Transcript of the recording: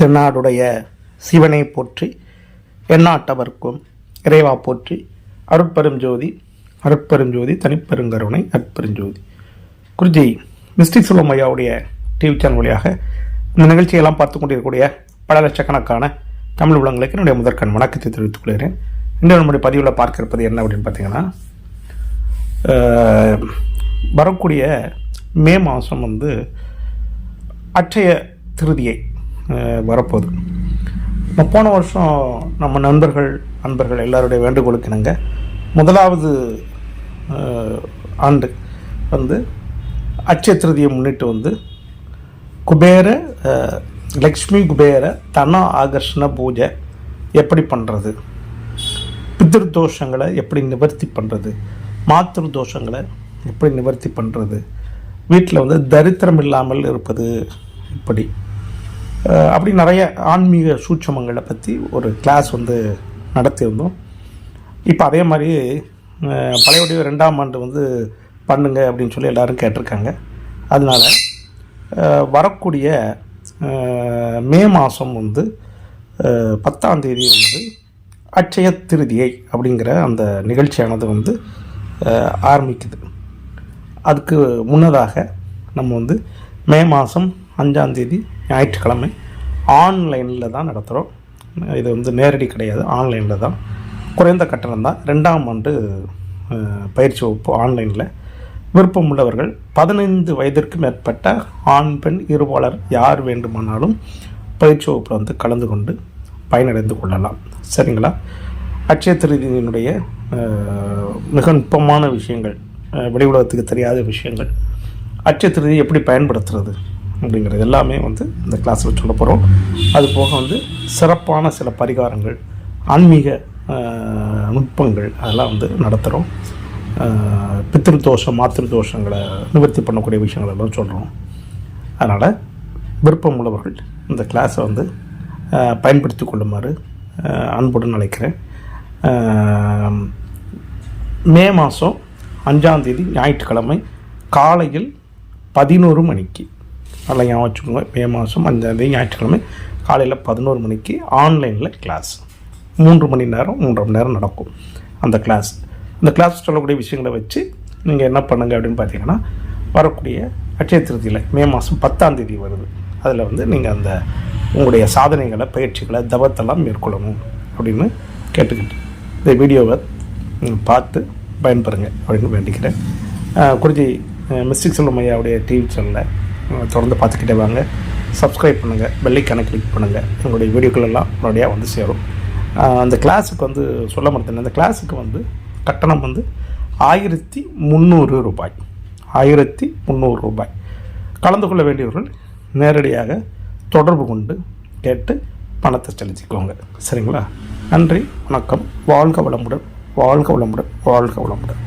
தென்னாடுடைய சிவனை போற்றி எண்ணாட்டவர்க்கும் இறைவா போற்றி அருட்பெரும் ஜோதி அருட்பெரும் ஜோதி தனிப்பெருங்கருணை அற்பெருஞ்சோதி குருஜி மிஸ்டிக் சுலம் ஐயாவுடைய டிவி சேனல் வழியாக இந்த நிகழ்ச்சியெல்லாம் பார்த்து கொண்டிருக்கக்கூடிய பல லட்சக்கணக்கான தமிழ் உலகங்களுக்கு என்னுடைய முதற்கண் வணக்கத்தை தெரிவித்துக் கொள்கிறேன். இன்று நம்முடைய பதிவில் பார்க்க இருப்பது என்ன அப்படின்னு பார்த்தீங்கன்னா வரக்கூடிய மே மாதம் வந்து அட்சய திருதியை வரப்போகுது. நம்ம போன வருஷம் நம்ம நண்பர்கள் அன்பர்கள் எல்லாருடைய வேண்டுகோளுக்கு இணங்க முதலாவது ஆண்டு வந்து அட்சய திருதியை முன்னிட்டு வந்து குபேர லக்ஷ்மி குபேர தன ஆகர்ஷண பூஜை எப்படி பண்ணுறது பித்திரு தோஷங்களை எப்படி நிவர்த்தி பண்ணுறது மாத்திரு தோஷங்களை எப்படி நிவர்த்தி பண்ணுறது வீட்டில் வந்து தரித்திரம் இல்லாமல் இருப்பது இப்படி. அப்படி நிறைய ஆன்மீக சூட்சமங்களை பற்றி ஒரு கிளாஸ் வந்து நடத்தியிருந்தோம். இப்போ அதே மாதிரி அஹ், பழையபடி ரெண்டாம் ஆண்டு வந்து பண்ணுங்க அப்படின்னு சொல்லி எல்லோரும் கேட்டிருக்காங்க. அதனால வரக்கூடிய மே மாதம் வந்து பத்தாம் தேதி வந்து அட்சய திருதியை அப்படிங்கிற அந்த நிகழ்ச்சியானது வந்து ஆரம்பிக்குது. அதுக்கு முன்னதாக நம்ம வந்து மே மாதம் அஞ்சாந்தேதி ஞாயிற்றுக்கிழமை ஆன்லைனில் தான் நடத்துகிறோம் இது வந்து நேரடி கிடையாது ஆன்லைனில் தான். குறைந்த கட்டணம் தான். ரெண்டாம் ஆண்டு பயிற்சி வகுப்பு ஆன்லைனில். விருப்பம் உள்ளவர்கள் பதினைந்து வயதிற்கு மேற்பட்ட ஆண் பெண் இருபாளர் யார் வேண்டுமானாலும் பயிற்சி வகுப்பில் வந்து கலந்து கொண்டு பயனடைந்து கொள்ளலாம். சரிங்களா? அட்சய திருதியினுடைய மிக நுட்பமான விஷயங்கள் வெளி உலகத்துக்கு தெரியாத விஷயங்கள். அட்சய திருதி எப்படி பயன்படுத்துறது? அப்படிங்கிறது எல்லாமே வந்து இந்த கிளாஸில் சொல்ல போகிறோம் அது போக வந்து சிறப்பான சில பரிகாரங்கள் ஆன்மீக நுட்பங்கள் அதெல்லாம் வந்து நடத்துகிறோம் பித்திருதோஷம் தோஷம் மாத்திரு தோஷங்களை நிவர்த்தி பண்ணக்கூடிய விஷயங்கள் எல்லாம் சொல்கிறோம் அதனால் விருப்பம் உள்ளவர்கள் இந்த கிளாஸை வந்து பயன்படுத்தி கொள்ளுமாறு அன்புடன் அழைக்கிறேன். மே மாதம் அஞ்சாந்தேதி ஞாயிற்றுக்கிழமை காலையில் பதினோரு மணிக்கு. நல்லா ஞாபகம் வச்சுக்கோங்க. மே மாதம் அஞ்சாந்தேதி ஞாயிற்றுக்கிழமை காலையில் பதினோரு மணிக்கு ஆன்லைனில் கிளாஸ் மூன்று மணி நேரம் மூன்றரை மணி நேரம் நடக்கும் அந்த கிளாஸ் அந்த கிளாஸ் சொல்லக்கூடிய விஷயங்களை வச்சு நீங்கள் என்ன பண்ணுங்கள் அப்படின்னு பார்த்தீங்கன்னா வரக்கூடிய அட்சய திருத்தியில் மே மாதம் பத்தாம் தேதி வருது. அதில் வந்து நீங்கள் அந்த உங்களுடைய சாதனைகளை பயிற்சிகளை தவத்தெல்லாம் மேற்கொள்ளணும் அப்படின்னு கேட்டுக்கிட்டு இந்த வீடியோவை பார்த்து பயன்பெறுங்க அப்படின்னு வேண்டிக்கிறேன். குறிஞ்சி மிஸ்டிக் செல்வம் ஐயாவுடைய டிவி சேனலில் தொடர்ந்து பார்த்துக்கிட்டே வாங்க. சப்ஸ்கிரைப் பண்ணுங்கள் பெல்லைக்கான கிளிக் பண்ணுங்கள் எங்களுடைய வீடியோக்களெல்லாம் முன்னாடியாக உடனடியாக வந்து சேரும். அந்த கிளாஸுக்கு வந்து சொல்ல மாட்டேன் அந்த கிளாஸுக்கு வந்து கட்டணம் வந்து ஆயிரத்தி முந்நூறு ரூபாய். ஆயிரத்தி முந்நூறு ரூபாய். கலந்து கொள்ள வேண்டியவர்கள் நேரடியாக தொடர்பு கொண்டு கேட்டு பணத்தை செலுத்திக்கோங்க. சரிங்களா? நன்றி. வணக்கம். வாழ்க வளமுடன். வாழ்க வளமுடன். வாழ்க வளமுடன்.